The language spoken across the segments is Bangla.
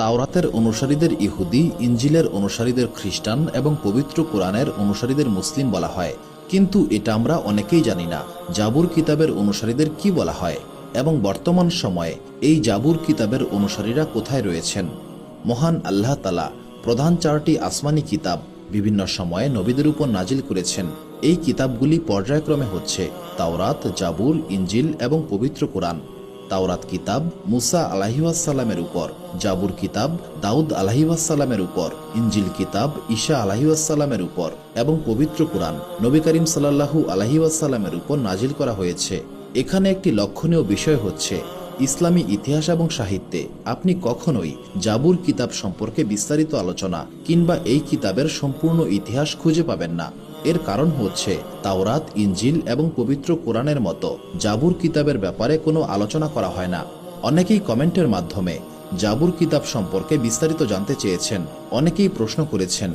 তাওরাতের অনুসারীদের ইহুদি, ইঞ্জিলের অনুসারীদের খ্রিস্টান এবং পবিত্র কোরআনের অনুসারীদের মুসলিম বলা হয়। কিন্তু এটা আমরা অনেকেই জানি না, জাবুর কিতাবের অনুসারীদের কি বলা হয় এবং বর্তমান সময়ে এই জাবুর কিতাবের অনুসারীরা কোথায় রয়েছেন? মহান আল্লাহ তালা প্রধান চারটি আসমানি কিতাব বিভিন্ন সময়ে নবীদের উপর নাজিল করেছেন। এই কিতাবগুলি পর্যায়ক্রমে হচ্ছে তাওরাত, জাবুর, ইঞ্জিল এবং পবিত্র কোরআন। তাওরাত কিতাব মুসা আলাহিউসাল্লামের উপর, জাবুর কিতাব দাউদ আলাহিউসাল্লামের উপর ইঞ্জিল কিতাব ঈশা আলাহিউসাল্লামের উপর এবং পবিত্র কোরআন নবী করিম সাল্লাহু আলাহিউসাল্লামের উপর নাজিল করা হয়েছে। এখানে একটি লক্ষণীয় বিষয় হচ্ছে ইসলামী ইতিহাস এবং সাহিত্যে আপনি কখনোই জাবুর কিতাব সম্পর্কে বিস্তারিত আলোচনা কিংবা এই কিতাবের সম্পূর্ণ ইতিহাস খুঁজে পাবেন না। এর কারণ হচ্ছে তাওরাত ইঞ্জিল এবং পবিত্র কোরআনের মতো জাবুর কিতাবের ব্যাপারে কোনো আলোচনা করা হয় না। অনেকেই কমেন্টের মাধ্যমে জাবুর কিতাব সম্পর্কে বিস্তারিত জানতে চেয়েছেন, অনেকেই প্রশ্ন করেছেন,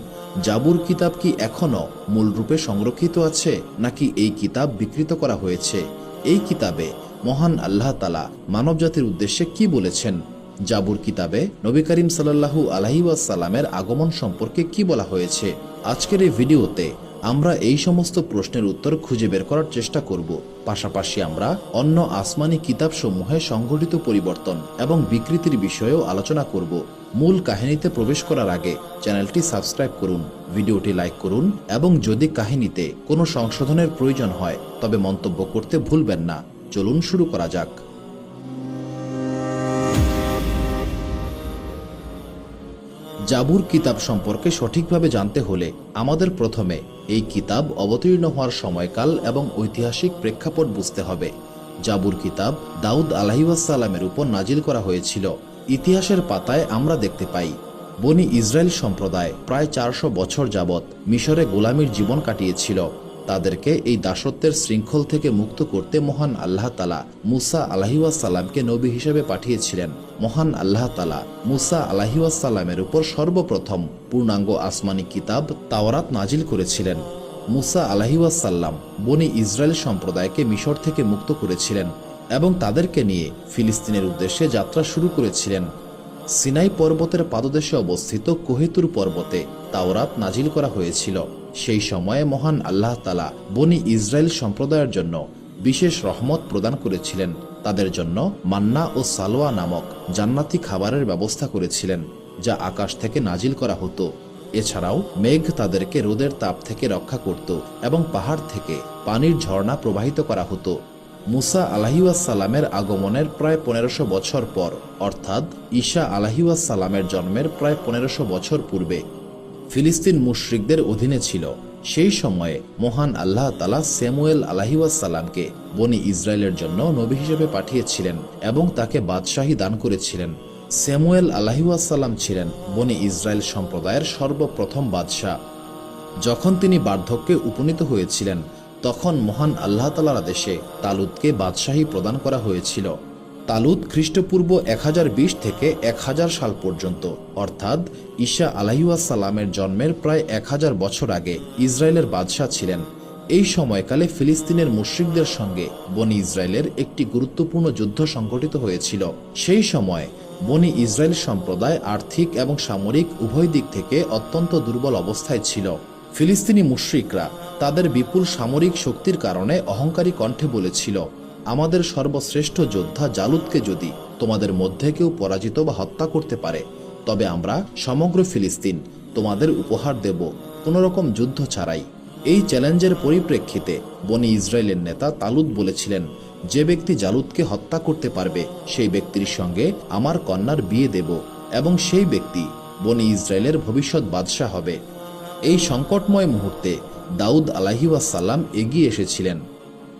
জাবুর কিতাব কি এখনও মূলরূপে সংরক্ষিত আছে নাকি এই কিতাব বিকৃত করা হয়েছে? এই কিতাবে মহান আল্লাহ তালা মানবজাতির উদ্দেশ্যে কি বলেছেন? জাবুর কিতাবে নবী করিম সাল্লাহু আলহিউসাল্লামের আগমন সম্পর্কে কি বলা হয়েছে? আজকের এই ভিডিওতে আমরা এই সমস্ত প্রশ্নের উত্তর খুঁজে বের করার চেষ্টা করব। পাশাপাশি আমরা অন্য আসমানি কিতাবসমূহে সংঘটিত পরিবর্তন এবং বিকৃতির বিষয়েও আলোচনা করব। মূল কাহিনীতে প্রবেশ করার আগে চ্যানেলটি সাবস্ক্রাইব করুন, ভিডিওটি লাইক করুন এবং যদি কাহিনীতে কোনো সংশোধনের প্রয়োজন হয়, তবে মন্তব্য করতে ভুলবেন না। চলুন শুরু করা যাক। জাবুর কিতাব সম্পর্কে সঠিকভাবে জানতে হলে আমাদের প্রথমে এই কিতাব অবতীর্ণ হওয়ার সময়কাল এবং ঐতিহাসিক প্রেক্ষাপট বুঝতে হবে। জাবুর কিতাব দাউদ আলাহিউসালামের উপর নাজিল করা হয়েছিল। ইতিহাসের পাতায় আমরা দেখতে পাই, বনি ইসরায়েল সম্প্রদায় প্রায় চারশো বছর যাবৎ মিশরে গোলামীর জীবন কাটিয়েছিল। তাদেরকে এই দাসত্বের শৃঙ্খল থেকে মুক্ত করতে মহান আল্লাহ তালা মুসা আলাহিউসাল্লামকে নবী হিসেবে পাঠিয়েছিলেন। মহান আল্লাহ তালা মুসা আলাহিউসাল্লামের উপর সর্বপ্রথম পূর্ণাঙ্গ আসমানি কিতাব তাওরাত নাজিল করেছিলেন। মুসা আলাহিউসাল্লাম বনি ইসরায়েল সম্প্রদায়কে মিশর থেকে মুক্ত করেছিলেন এবং তাদেরকে নিয়ে ফিলিস্তিনের উদ্দেশ্যে যাত্রা শুরু করেছিলেন। সিনাই পর্বতের পাদদেশে অবস্থিত কোহেতুর পর্বতে তাওরাত নাজিল করা হয়েছিল। সেই সময়ে মহান আল্লাহ তালা বনি ইসরায়েল সম্প্রদায়ের জন্য বিশেষ রহমত প্রদান করেছিলেন। তাদের জন্য মান্না ও সালোয়া নামক জান্নাতি খাবারের ব্যবস্থা করেছিলেন, যা আকাশ থেকে নাজিল করা হতো। এছাড়াও মেঘ তাদেরকে রোদের তাপ থেকে রক্ষা করত এবং পাহাড় থেকে পানির ঝর্ণা প্রবাহিত করা হতো। মুসা আলাহিউসাল্লামের আগমনের প্রায় পনেরোশো বছর পর, অর্থাৎ ঈশা আলাহিউসাল্লামের জন্মের প্রায় পনেরোশো বছর পূর্বে, ফিলিস্তিন মুশরিকদের অধীনে ছিল। সেই সময়ে মহান আল্লাহ তালা স্যামুয়েল আলাহিউসাল্লামকে বনি ইসরায়েলের জন্য নবী হিসেবে পাঠিয়েছিলেন এবং তাকে বাদশাহী দান করেছিলেন। স্যামুয়েল আলাহিউসাল্লাম ছিলেন বনি ইসরায়েল সম্প্রদায়ের সর্বপ্রথম বাদশাহ। যখন তিনি বার্ধক্যে উপনীত হয়েছিলেন তখন মহান আল্লাহ তালার আদেশে তালুদকে বাদশাহী প্রদান করা হয়েছিল। তালুদ খ্রিস্টপূর্ব এক হাজার বিশ থেকে এক হাজার সাল পর্যন্ত, অর্থাৎ ঈশা আলাহিউসাল্লামের জন্মের প্রায় এক হাজার বছর আগে ইসরায়েলের বাদশাহ ছিলেন। এই সময়কালে ফিলিস্তিনের মুশ্রিকদের সঙ্গে বনি ইসরায়েলের একটি গুরুত্বপূর্ণ যুদ্ধ সংঘটিত হয়েছিল। সেই সময় বনি ইসরায়েল সম্প্রদায় আর্থিক এবং সামরিক উভয় দিক থেকে অত্যন্ত দুর্বল অবস্থায় ছিল। ফিলিস্তিনি মুশ্রিকরা তাদের বিপুল সামরিক শক্তির কারণে অহংকারী কণ্ঠে বলেছিল, আমাদের সর্বশ্রেষ্ঠ যোদ্ধা জালুদকে যদি তোমাদের মধ্যে কেউ পরাজিত বা হত্যা করতে পারে, তবে আমরা সমগ্র ফিলিস্তিন তোমাদের উপহার দেব কোনোরকম যুদ্ধ ছাড়াই। এই চ্যালেঞ্জের পরিপ্রেক্ষিতে বনি ইসরায়েলের নেতা তালুদ বলেছিলেন, যে ব্যক্তি জালুদকে হত্যা করতে পারবে, সেই ব্যক্তির সঙ্গে আমার কন্যার বিয়ে দেব এবং সেই ব্যক্তি বনি ইসরায়েলের ভবিষ্যৎ বাদশাহ হবে। এই সংকটময় মুহূর্তে দাউদ আলাহিউসাল্লাম এগিয়ে এসেছিলেন।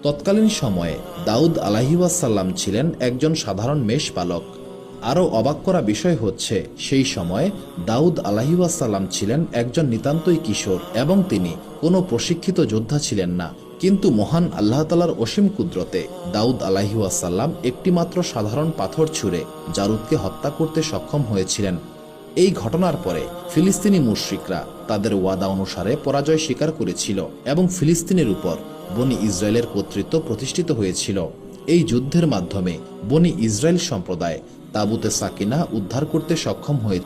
তৎকালীন সময়ে দাউদ আলাহিউসাল্লাম ছিলেন একজন সাধারণ মেষপালক। আরও অবাক করা বিষয় হচ্ছে, সেই সময়ে দাউদ আলাহিউসাল্লাম ছিলেন একজন নিতান্তই কিশোর এবং তিনি কোনো প্রশিক্ষিত যোদ্ধা ছিলেন না। কিন্তু মহান আল্লাহ তালার অসীম কুদরতে দাউদ আলাহিউসাল্লাম একটিমাত্র সাধারণ পাথর ছুঁড়ে জারুদকে হত্যা করতে সক্ষম হয়েছিলেন। এই ঘটনার পরে ফিলিস্তিনি মুশ্রিকরা তাদের ওয়াদা অনুসারে পরাজয় স্বীকার করেছিল এবং ফিলিস্তিনের উপর বনি ইসরায়েলের কর্তৃত্ব প্রতিষ্ঠিত হয়েছিল। এই যুদ্ধের মাধ্যমে বনি ইসরায়েল সম্প্রদায় তাবুতে সাকিনা উদ্ধার করতে সক্ষম হয়েছে।